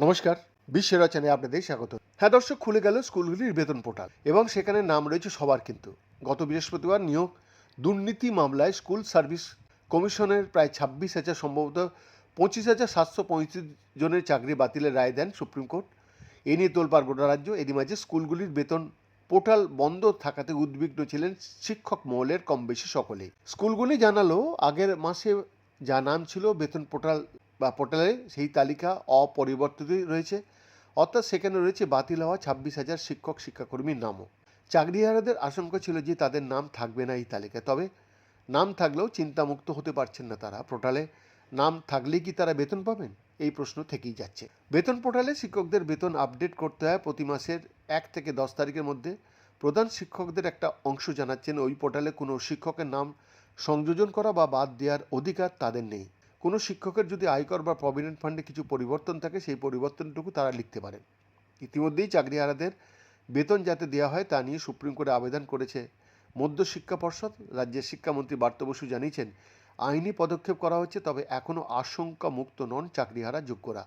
নমস্কার বিশ্ব রচনায় আপনাদের স্বাগত। হ্যাঁ দর্শক, খুলে গেল স্কুলগুলির বেতন পোর্টাল। এবং সেখানে নাম রয়েছে সবার কিন্তু। গত বৃহস্পতিবার নিয়োগ দুর্নীতি মামলায় স্কুল সার্ভিস কমিশনের প্রায় ছাব্বিশ হাজার, সম্ভবত পঁচিশ হাজার সাতশো পঁয়ত্রিশ জনের চাকরি বাতিলের রায় দেন সুপ্রিম কোর্ট। এ নিয়ে তোলপাড় গোটা রাজ্য, এরই মাঝে স্কুলগুলির বেতন পোর্টাল বন্ধ থাকাতে উদ্বিগ্ন ছিলেন শিক্ষক মহলের কম বেশি সকলেই। স্কুলগুলি জানালো, আগের মাসে যা নাম ছিল বেতন পোর্টাল বা পোর্টালে সেই তালিকা অপরিবর্তিতই রয়েছে। অর্থাৎ সেখানে রয়েছে বাতিল হওয়া ছাব্বিশ হাজার শিক্ষক, শিক্ষাকর্মীর নামও। চাকরিহারাদের আশঙ্কা ছিল যে তাদের নাম থাকবে না এই তালিকায়। তবে নাম থাকলেও চিন্তামুক্ত হতে পারছেন না তারা। পোর্টালে নাম থাকলেই কি তারা বেতন পাবেন? এই প্রশ্ন থেকেই যাচ্ছে। বেতন পোর্টালে শিক্ষকদের বেতন আপডেট করতে হয় প্রতি মাসের এক থেকে দশ তারিখের মধ্যে প্রধান শিক্ষকদের একটা অংশ জানাচ্ছেন। ওই পোর্টালে কোনো শিক্ষকের নাম সংযোজন করা বা বাদ দেওয়ার অধিকার তাদের নেই। কোনো শিক্ষকের যদি আয়কর বা প্রভিডেন্ট ফান্ডে কিছু পরিবর্তন থাকে, সেই পরিবর্তনটুকু তারা লিখতে পারেন। ইতিমধ্যেই চাকরিহারাদের বেতন যাতে দেওয়া হয়, তা নিয়ে সুপ্রিম কোর্টে আবেদন করেছে মধ্য শিক্ষা পর্ষদ। রাজ্যের শিক্ষামন্ত্রী বার্ত বসু জানিয়েছেন, আইনি পদক্ষেপ করা হচ্ছে, তবে এখনও আশঙ্কা মুক্ত নন চাকরিহারা যোগ্যরা।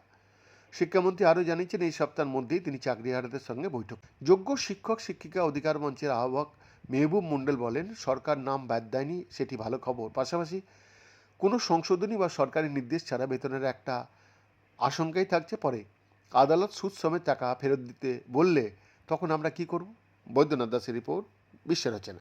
শিক্ষামন্ত্রী আরও জানিয়েছেন, এই সপ্তাহের মধ্যেই তিনি চাকরিহারাদের সঙ্গে বৈঠক। যোগ্য শিক্ষক, শিক্ষিকা অধিকার মঞ্চের আহ্বায়ক মেহবুব মণ্ডল বলেন, সরকার নাম বাদ দেয়নি, সেটি ভালো খবর। পাশাপাশি কোনো সংশোধনী বা সরকারি নির্দেশ ছাড়া বেতনের একটা আশঙ্কাই থাকছে পরে। আদালত সুদ সমেত টাকা ফেরত দিতে বললে তখন আমরা কি করব? বৈদ্যনাথ দাসের রিপোর্ট বিশ্ব রচনা